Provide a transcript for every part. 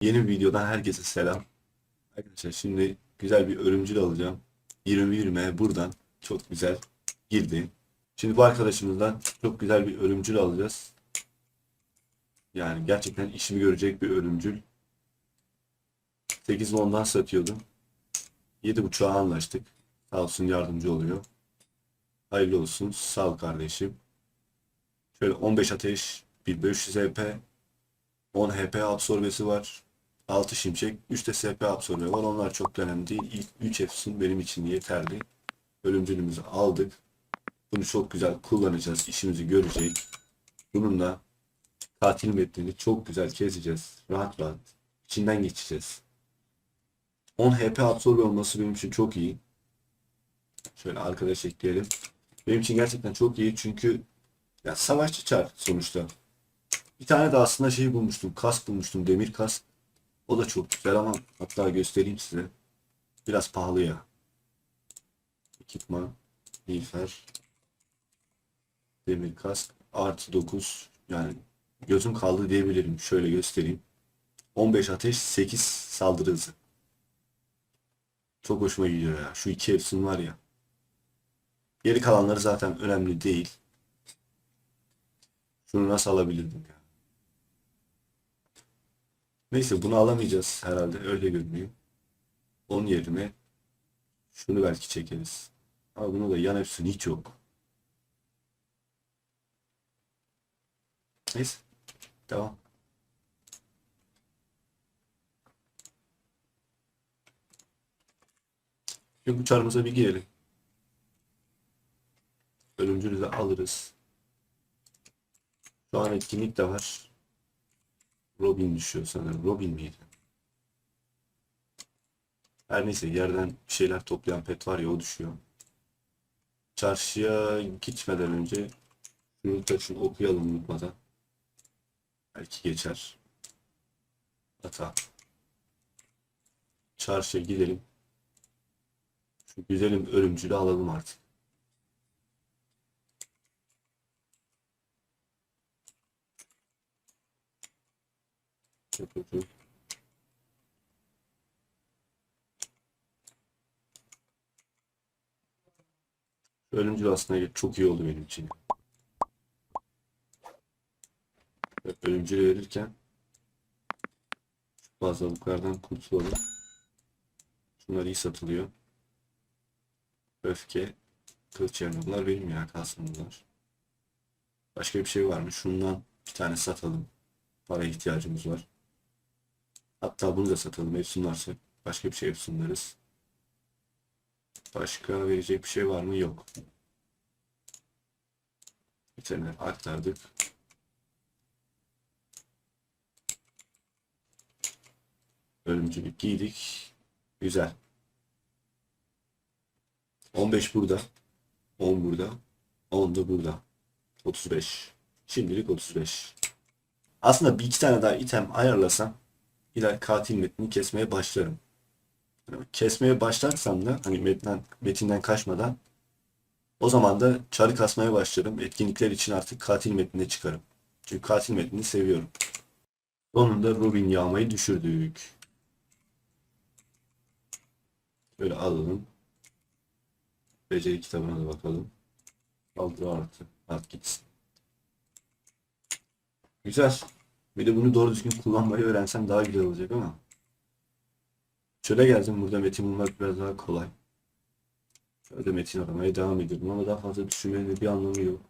Yeni bir videodan herkese selam. Arkadaşlar şimdi güzel bir örümcül alacağım. 20-20 buradan çok güzel girdi. Şimdi bu arkadaşımızdan çok güzel bir örümcül alacağız. Yani gerçekten işimi görecek bir örümcül. 8 ondan satıyordum. 7.5'a anlaştık. Sağ olsun yardımcı oluyor. Hayırlı olsun. Sağ ol kardeşim. Şöyle 15 ateş, 1500 HP, 10 HP absorbesi var. 6 şimşek, 3 de SP absorbe var. Onlar çok önemli değil. İlk 3 efsun benim için yeterli. Ölümcülümüzü aldık. Bunu çok güzel kullanacağız. işimizi görecek. Bununla katil metnini çok güzel keseceğiz. Rahat rahat. İçinden geçeceğiz. 10 HP absorbe olması benim için çok iyi. Şöyle arkadaş ekleyelim. Benim için gerçekten çok iyi çünkü ya savaşçı çar sonuçta. Bir tane de aslında şey bulmuştum. Kask bulmuştum. Demir kask. O da çok güzel ama hatta göstereyim size. Biraz pahalı ya. Ekipman. Miğfer. Demir kask. Artı 9. Yani gözüm kaldı diyebilirim. Şöyle göstereyim. 15 ateş 8 saldırı hızı. Çok hoşuma gidiyor ya. Şu iki efsun var ya. Geri kalanları zaten önemli değil. Şunu nasıl alabilirdim ya? Neyse bunu alamayacağız herhalde. Öyle görünüyor. Onun yerine şunu belki çekeriz. Ama bunu da yan hepsini hiç yok. Neyse. Devam. Şimdi bu çarımıza bir girelim. Ölümcülü de alırız. Şu an etkinlik de var. Robin düşüyor sanırım. Robin miydi? Her neyse yerden bir şeyler toplayan pet var ya o düşüyor. Çarşıya gitmeden önce şunu taşın okuyalım unutmadan. Belki geçer. Hata. Çarşıya gidelim. Şu güzelim örümcülü alalım artık. Kötü. Ölümcül aslında çok iyi oldu benim için. Ve Ölümcülü verirken fazlalıklardan kurtulalım. Şunlar iyi satılıyor. Öfke, kılıç yerine bunlar benim ya kalsın bunlar. Başka bir şey var mı? Şundan bir tane satalım. Para ihtiyacımız var. Hatta bunu da satalım. Efsunlarsa başka bir şey efsunlarız. Başka verecek bir şey var mı? Yok. Veteriner aktardık. Ölümcülük giydik. Güzel. 15 burada. 10 burada. 10 da burada. 35. Şimdilik 35. Aslında bir iki tane daha item ayarlasam iler katil metnini kesmeye başlarım. Kesmeye başlarsam da hani metinden, metinden kaçmadan o zaman da çarı kasmaya başlarım. Etkinlikler için artık katil metnine çıkarım. Çünkü katil metnini seviyorum. Sonunda Rubin yağmayı düşürdük. Böyle alalım. Beceri kitabına da bakalım. Saldırı artı. At gitsin. Güzel. Bir de bunu doğru düzgün kullanmayı öğrensem daha güzel olacak ama. Şöyle geldim burada metin bulmak biraz daha kolay. Şöyle metin aramaya devam ediyorum ama daha fazla düşünmenin bir anlamı yok.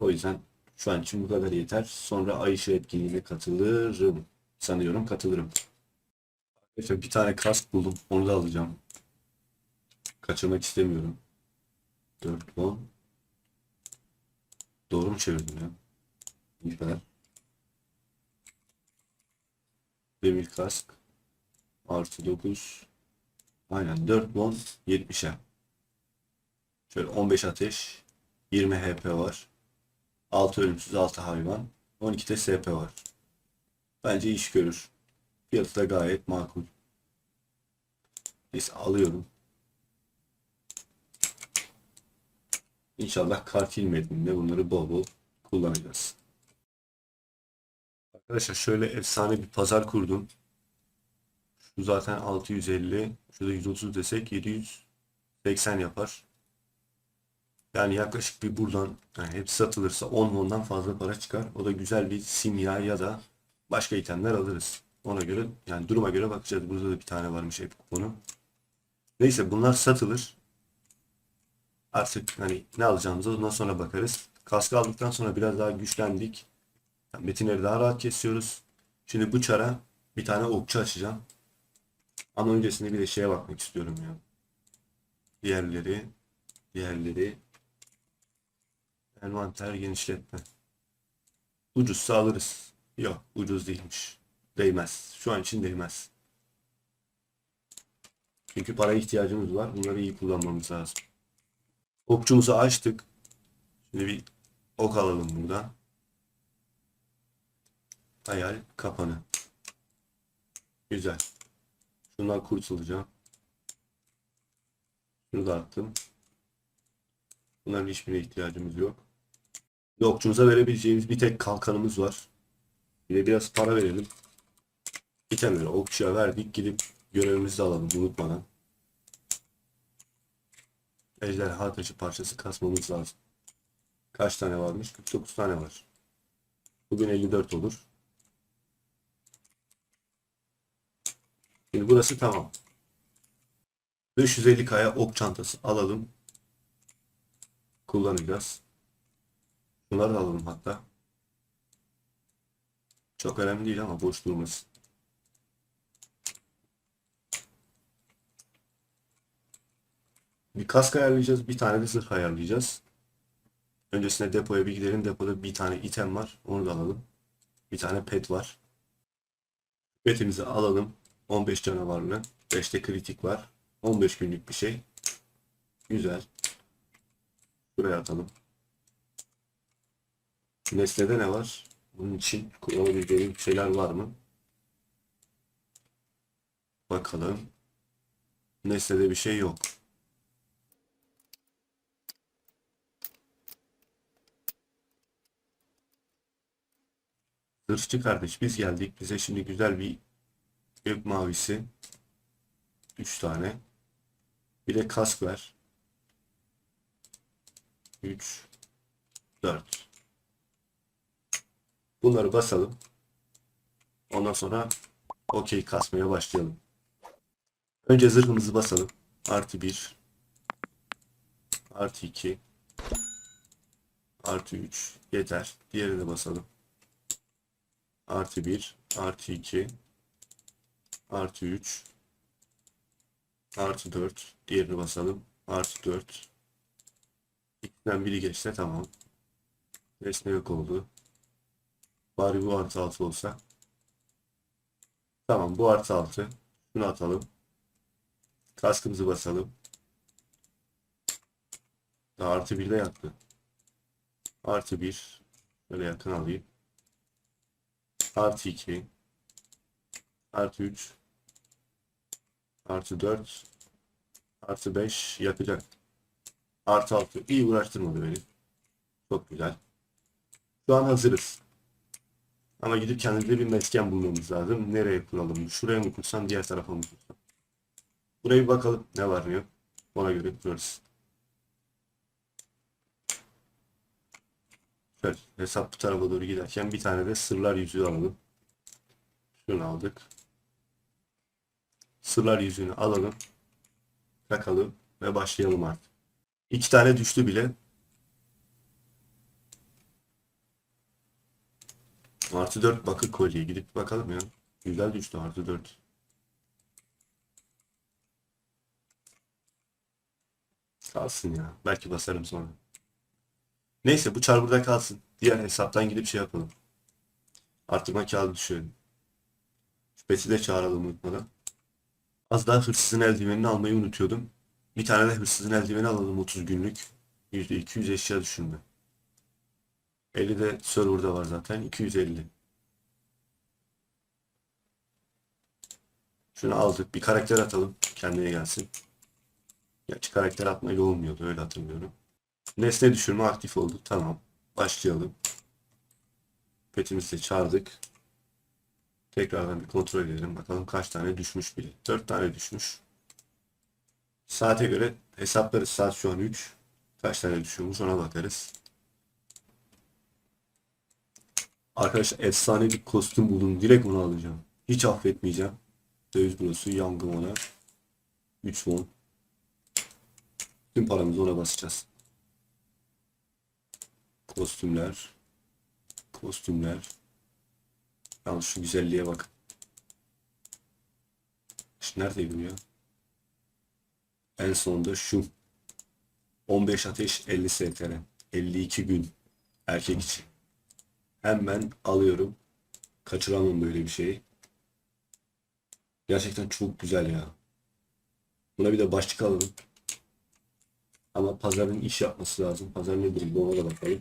O yüzden şu an için bu kadar yeter. Sonra ay ışığı etkinliğine katılırım. Sanıyorum katılırım. Arkadaşlar bir tane kask buldum. Onu da alacağım. Kaçırmak istemiyorum. 4 10. Doğru mu çevirdim ya? İyi Demir kask. Artı 9. Aynen 4 bon 70'e. Şöyle 15 ateş. 20 HP var. 6 ölümsüz 6 hayvan. 12 de SP var. Bence iş görür. Fiyatı da gayet makul. Neyse alıyorum. İnşallah kartil metninde bunları bol bol kullanacağız. Arkadaşlar şöyle efsane bir pazar kurdum. Şu zaten 650. Şurada 130 desek 780 yapar. Yani yaklaşık bir buradan yani hepsi satılırsa 10 ondan fazla para çıkar. O da güzel bir simya ya da başka itemler alırız. Ona göre yani duruma göre bakacağız. Burada da bir tane varmış hep kuponu. Neyse bunlar satılır. Artık hani ne alacağımıza ondan sonra bakarız. Kaskı aldıktan sonra biraz daha güçlendik. Metinleri daha rahat kesiyoruz. Şimdi bu çara bir tane okçu açacağım. Ama öncesinde bir de şeye bakmak istiyorum ya. Diğerleri, diğerleri. Envanter genişletme. Ucuzsa alırız. Yok, ucuz değilmiş. Değmez. Şu an için değmez. Çünkü paraya ihtiyacımız var. Bunları iyi kullanmamız lazım. Okçumuzu açtık. Şimdi bir ok alalım buradan. Hayal kapanı. Güzel. Şundan kurtulacağım. Şunu da attım. Bunların hiçbirine ihtiyacımız yok. Okçumuza verebileceğimiz bir tek kalkanımız var. Bir de biraz para verelim. İtemleri okçuya verdik. Gidip görevimizi alalım unutmadan. Ejderha taşı parçası kasmamız lazım. Kaç tane varmış? 49 tane var. Bugün 54 olur. Şimdi burası tamam. 550 kaya ok çantası alalım. Kullanacağız. Bunları da alalım hatta. Çok önemli değil ama boş durmasın. Bir kask ayarlayacağız. Bir tane de zırh ayarlayacağız. Öncesinde depoya bir gidelim. Depoda bir tane item var. Onu da alalım. Bir tane pet var. Petimizi alalım. 15 canavarlı. 5'te kritik var. 15 günlük bir şey. Güzel. Buraya atalım. Nesnede ne var? Bunun için kullanabileceğim şeyler var mı? Bakalım. Nesnede bir şey yok. Hırsçı kardeş biz geldik. Bize şimdi güzel bir gök mavisi. 3 tane. Bir de kask ver. 3 4 Bunları basalım. Ondan sonra okey kasmaya başlayalım. Önce zırhımızı basalım. Artı 1 Artı 2 Artı 3 Yeter. Diğerini basalım. Artı 1 Artı 2 Artı 3 Artı 4 Diğerini basalım. Artı 4 İkisinden biri geçse tamam. Nesne yok oldu. Bari bu artı 6 olsa. Tamam bu artı 6. Şunu atalım. Kaskımızı basalım. Daha artı 1 de yaktı. Artı 1. Böyle yakın alayım. Artı 2. Artı 3. Artı 4. Artı 5 yakacak. Artı 6. İyi uğraştırmadı beni. Çok güzel. Şu an hazırız. Ama gidip kendimize bir mesken bulmamız lazım. Nereye kuralım? Şuraya mı kursam, diğer tarafa mı kursam? Buraya bir bakalım. Ne var ne yok. Ona göre kurarız. Şöyle hesap bu tarafa doğru giderken bir tane de sırlar yüzüğü alalım. Şunu aldık. Sırlar yüzüğünü alalım. Takalım ve başlayalım artık. İki tane düştü bile. Artı 4 bakır kolye gidip bakalım ya. Güzel düştü artı 4. Kalsın ya. Belki basarım sonra. Neyse bu çar burada kalsın. Diğer hesaptan gidip şey yapalım. Artırma kağıdı düşürelim. Şüphesi de çağıralım unutmadan. Az daha hırsızın eldivenini almayı unutuyordum. Bir tane de hırsızın eldiveni alalım 30 günlük. %200 eşya düşünme. 50 de serverda var zaten. 250. Şunu aldık. Bir karakter atalım. Kendine gelsin. Gerçi karakter atmayla olmuyordu. Öyle hatırlıyorum. Nesne düşürme aktif oldu. Tamam. Başlayalım. Petimizi çağırdık. Tekrardan bir kontrol edelim. Bakalım kaç tane düşmüş bile. 4 tane düşmüş. Saate göre hesaplarız. Saat şu an 3. Kaç tane düşüyormuş ona bakarız. Arkadaşlar efsane bir kostüm buldum. Direkt onu alacağım. Hiç affetmeyeceğim. Döviz bürosu yangın ona. 3 won. Tüm paramızı ona basacağız. Kostümler. Kostümler. Yalnız şu güzelliğe bak. Şu neredeydi bu ya? En sonunda şu. 15 ateş 50 STR. 52 gün. Erkek için. Hemen alıyorum. Kaçıramam böyle bir şeyi. Gerçekten çok güzel ya. Buna bir de başlık alalım. Ama pazarın iş yapması lazım. Pazar ne durumda ona da bakalım.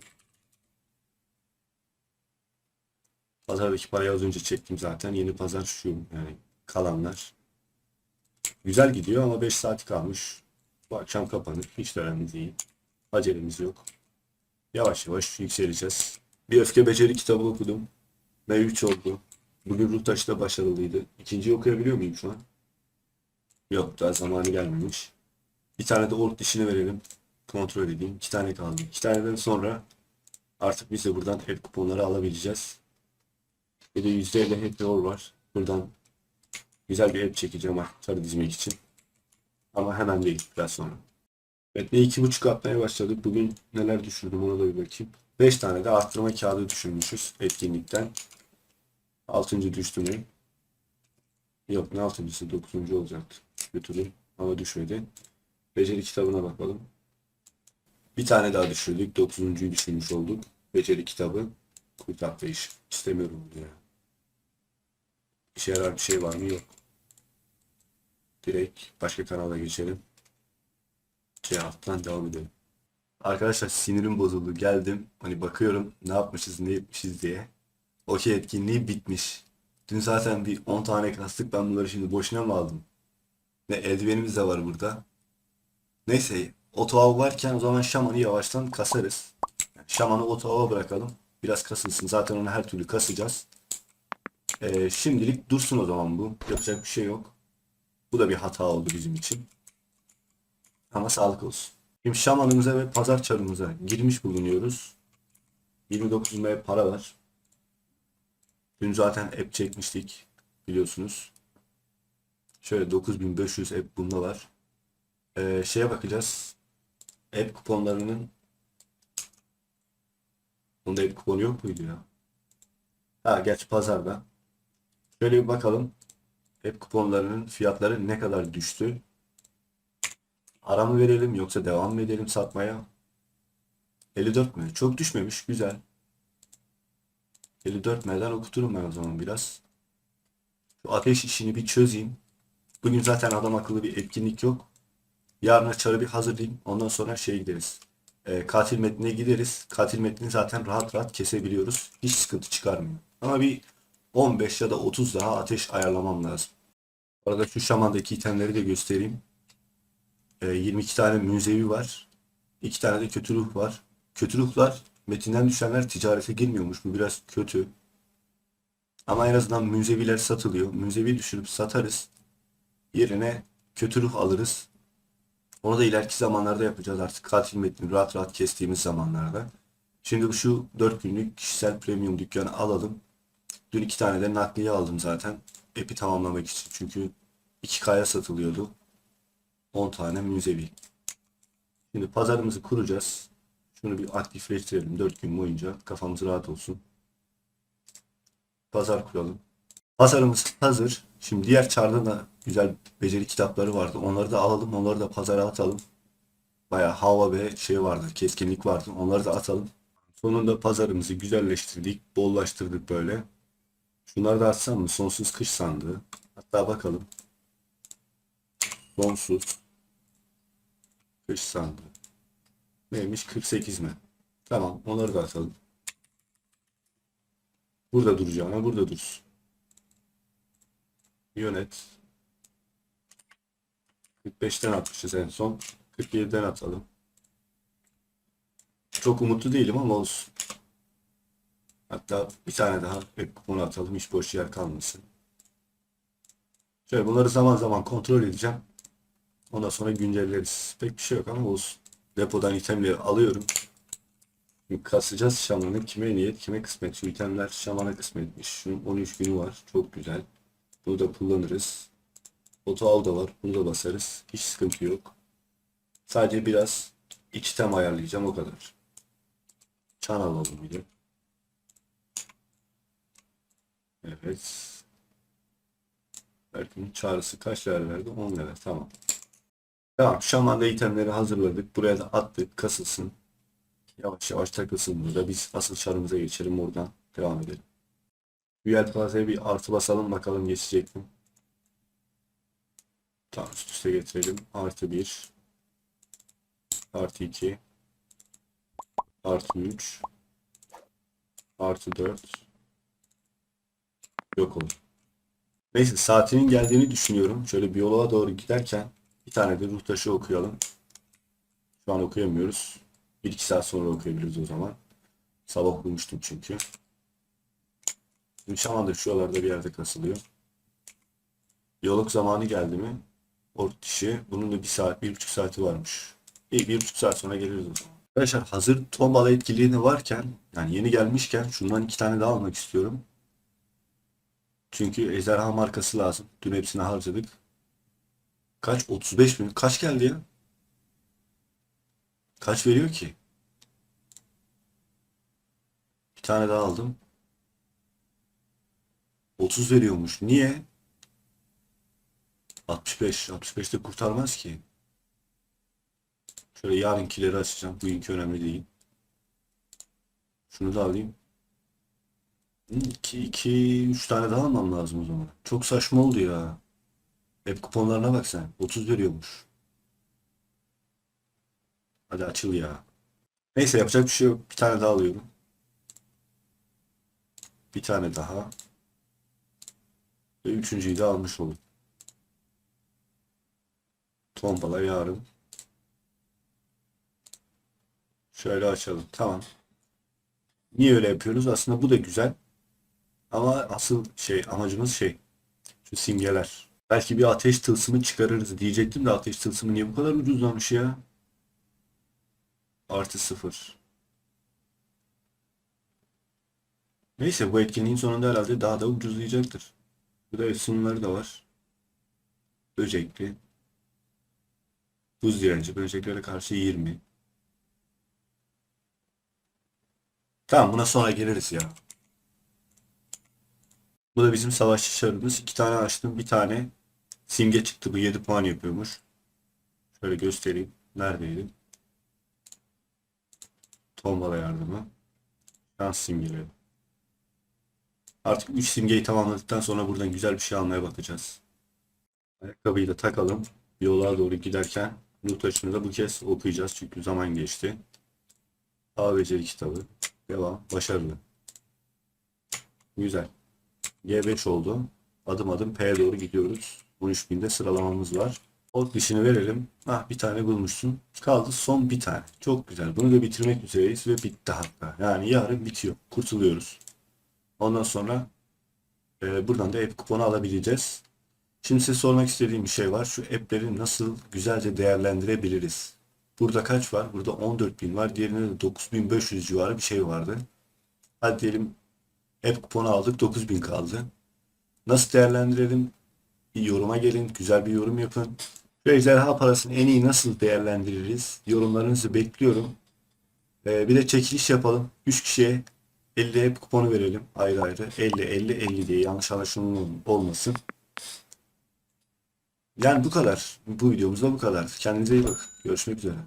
Pazardaki parayı az önce çektim zaten. Yeni pazar şu yani kalanlar. Güzel gidiyor ama 5 saat kalmış. Bu akşam kapanır. Hiç de önemli değil. Acelemiz yok. Yavaş yavaş yükseleceğiz. Bir öfke beceri kitabı okudum. 3 oldu. Bugün Ruhtaş'ta başarılıydı. İkinciyi okuyabiliyor muyum şu an? Yok daha zamanı gelmemiş. Bir tane de ork dişini verelim. Kontrol edeyim. İki tane kaldı. İki taneden sonra artık biz de buradan hep kuponları alabileceğiz. Bir de %50 happy hour var. Buradan güzel bir app çekeceğim artıkları dizmek için. Ama hemen değil. Biraz sonra. Evet ve iki buçuk atmaya başladık. Bugün neler düşürdüm ona da bir bakayım. 5 tane de arttırma kağıdı düşürmüşüz etkinlikten. 6. düştü mü? Yok ne 6.sı 9. olacaktı. Götürün ama düşmedi. Beceri kitabına bakalım. Bir tane daha düşürdük. 9.'yu düşürmüş olduk. Beceri kitabı. Kurt atlayış. İstemiyorum bunu ya. İşe yarar bir şey var mı? Yok. Direkt başka kanala geçelim. Şey alttan devam edelim. Arkadaşlar sinirim bozuldu. Geldim. Hani bakıyorum ne yapmışız ne etmişiz diye. Okey etkinliği bitmiş. Dün zaten bir 10 tane kastık. Ben bunları şimdi boşuna mı aldım? Ne eldivenimiz de var burada. Neyse oto av varken o zaman şamanı yavaştan kasarız. Yani şamanı oto ava bırakalım. Biraz kasılsın. Zaten onu her türlü kasacağız. Ee, şimdilik dursun o zaman bu. Yapacak bir şey yok. Bu da bir hata oldu bizim için. Ama sağlık olsun. Şimdi şamanımıza ve pazar çarımıza girmiş bulunuyoruz. 29 M para var. Dün zaten app çekmiştik biliyorsunuz. Şöyle 9500 app bunda var. Ee, şeye bakacağız. App kuponlarının Bunda app kuponu yok muydu ya? Ha gerçi pazarda. Şöyle bir bakalım. App kuponlarının fiyatları ne kadar düştü? Ara mı verelim yoksa devam mı edelim satmaya? 54 mü? Çok düşmemiş. Güzel. 54 M'den okuturum ben o zaman biraz. Şu ateş işini bir çözeyim. Bugün zaten adam akıllı bir etkinlik yok. Yarın çarı bir hazırlayayım. Ondan sonra şeye gideriz. Ee, katil metnine gideriz. Katil metnini zaten rahat rahat kesebiliyoruz. Hiç sıkıntı çıkarmıyor. Ama bir 15 ya da 30 daha ateş ayarlamam lazım. Bu arada şu şamandaki itemleri de göstereyim. Ee, 22 tane müzevi var. 2 tane de kötü ruh var. Kötü ruhlar metinden düşenler ticarete girmiyormuş. Bu biraz kötü. Ama en azından müzeviler satılıyor. Müzevi düşürüp satarız. Yerine kötü ruh alırız. Onu da ileriki zamanlarda yapacağız artık katil metnini rahat rahat kestiğimiz zamanlarda. Şimdi şu 4 günlük kişisel premium dükkanı alalım. Dün iki tane de nakliye aldım zaten. Epi tamamlamak için. Çünkü 2K'ya satılıyordu. 10 tane müzevi. Şimdi pazarımızı kuracağız. Şunu bir aktifleştirelim 4 gün boyunca. Kafamız rahat olsun. Pazar kuralım. Pazarımız hazır. Şimdi diğer çarda da güzel beceri kitapları vardı. Onları da alalım. Onları da pazara atalım. Bayağı hava ve şey vardı. Keskinlik vardı. Onları da atalım. Sonunda pazarımızı güzelleştirdik. Bollaştırdık böyle. Şunları da atsam mı? Sonsuz kış sandığı. Hatta bakalım. Sonsuz kış sandığı. Neymiş? 48 mi? Tamam. Onları da atalım. Burada duracağına burada dursun. Yönet. 45'ten atmışız en son. 47'den atalım. Çok umutlu değilim ama olsun. Hatta bir tane daha kuponu atalım. Hiç boş yer kalmasın. Şöyle bunları zaman zaman kontrol edeceğim. Ondan sonra güncelleriz. Pek bir şey yok ama olsun. Depodan itemleri alıyorum. Şimdi kasacağız şamanı. Kime niyet, kime kısmet. Şu itemler şamana kısmetmiş. Şunun 13 günü var. Çok güzel. Bunu da kullanırız. Oto av da var. Bunu da basarız. Hiç sıkıntı yok. Sadece biraz iç item ayarlayacağım o kadar. Çan alalım bir de. Evet. Berk'in çağrısı kaç lira verdi? 10 lira. Tamam. Tamam. Şaman'da itemleri hazırladık. Buraya da attık. Kasılsın. Yavaş yavaş takılsın burada. Biz asıl çarımıza geçelim. Oradan devam edelim. Üyel Plaza'ya bir artı basalım. Bakalım geçecek mi? Tamam üst üste getirelim. Artı 1. Artı 2. Artı 3. Artı 4. Yok olur. Neyse saatinin geldiğini düşünüyorum. Şöyle biyoloğa doğru giderken bir tane de ruh taşı okuyalım. Şu an okuyamıyoruz. 1-2 saat sonra okuyabiliriz o zaman. Sabah okumuştum çünkü. Şaman da şuralarda bir yerde kasılıyor. Biyolog zamanı geldi mi? Ort dişi. Bunun da bir saat, bir buçuk saati varmış. İyi bir buçuk saat sonra geliriz o zaman. Arkadaşlar hazır tombala etkinliğini varken yani yeni gelmişken şundan iki tane daha almak istiyorum. Çünkü ejderha markası lazım. Dün hepsini harcadık. Kaç? 35 bin. Kaç geldi ya? Kaç veriyor ki? Bir tane daha aldım. 30 veriyormuş. Niye? 65. 65 de kurtarmaz ki. Şöyle yarınkileri açacağım. Bugünkü önemli değil. Şunu da alayım. 2, 2, 3 tane daha almam lazım o zaman. Çok saçma oldu ya. Hep kuponlarına bak sen. 30 veriyormuş. Hadi açıl ya. Neyse yapacak bir şey yok. Bir tane daha alıyorum. Bir tane daha. Ve üçüncüyü de almış oldum. Tombala yarın. Şöyle açalım. Tamam. Niye öyle yapıyoruz? Aslında bu da güzel. Ama asıl şey amacımız şey. Şu simgeler. Belki bir ateş tılsımı çıkarırız diyecektim de ateş tılsımı niye bu kadar ucuzlamış ya? Artı sıfır. Neyse bu etkinliğin sonunda herhalde daha da ucuzlayacaktır. Burada sunumları da var. Böcekli. Buz direnci. Böceklere karşı 20. Tamam buna sonra geliriz ya. Bu da bizim savaşçı çarımız. İki tane açtım. Bir tane simge çıktı. Bu 7 puan yapıyormuş. Şöyle göstereyim. Neredeydi? Tombala yardımı. Şans simgeleri. Artık 3 simgeyi tamamladıktan sonra buradan güzel bir şey almaya bakacağız. Ayakkabıyı da takalım. Yola doğru giderken Nur taşını da bu kez okuyacağız çünkü zaman geçti. A beceri kitabı. Devam. Başarılı. Güzel. G5 oldu. Adım adım P'ye doğru gidiyoruz. 13.000'de sıralamamız var. Ot dişini verelim. Ah bir tane bulmuşsun. Kaldı son bir tane. Çok güzel. Bunu da bitirmek üzereyiz ve bitti hatta. Yani yarın bitiyor. Kurtuluyoruz. Ondan sonra e, buradan da app kuponu alabileceğiz. Şimdi size sormak istediğim bir şey var. Şu app'leri nasıl güzelce değerlendirebiliriz? Burada kaç var? Burada 14.000 var. Diğerinde de 9.500 civarı bir şey vardı. Hadi diyelim app kuponu aldık 9.000 kaldı. Nasıl değerlendirelim? Bir yoruma gelin. Güzel bir yorum yapın. Şu ejderha parasını en iyi nasıl değerlendiririz? Yorumlarınızı bekliyorum. Ee, bir de çekiliş yapalım. 3 kişiye 50 app kuponu verelim ayrı ayrı. 50 50 50 diye yanlış anlaşılma olmasın. Yani bu kadar. Bu videomuzda bu kadar. Kendinize iyi bakın. Görüşmek üzere.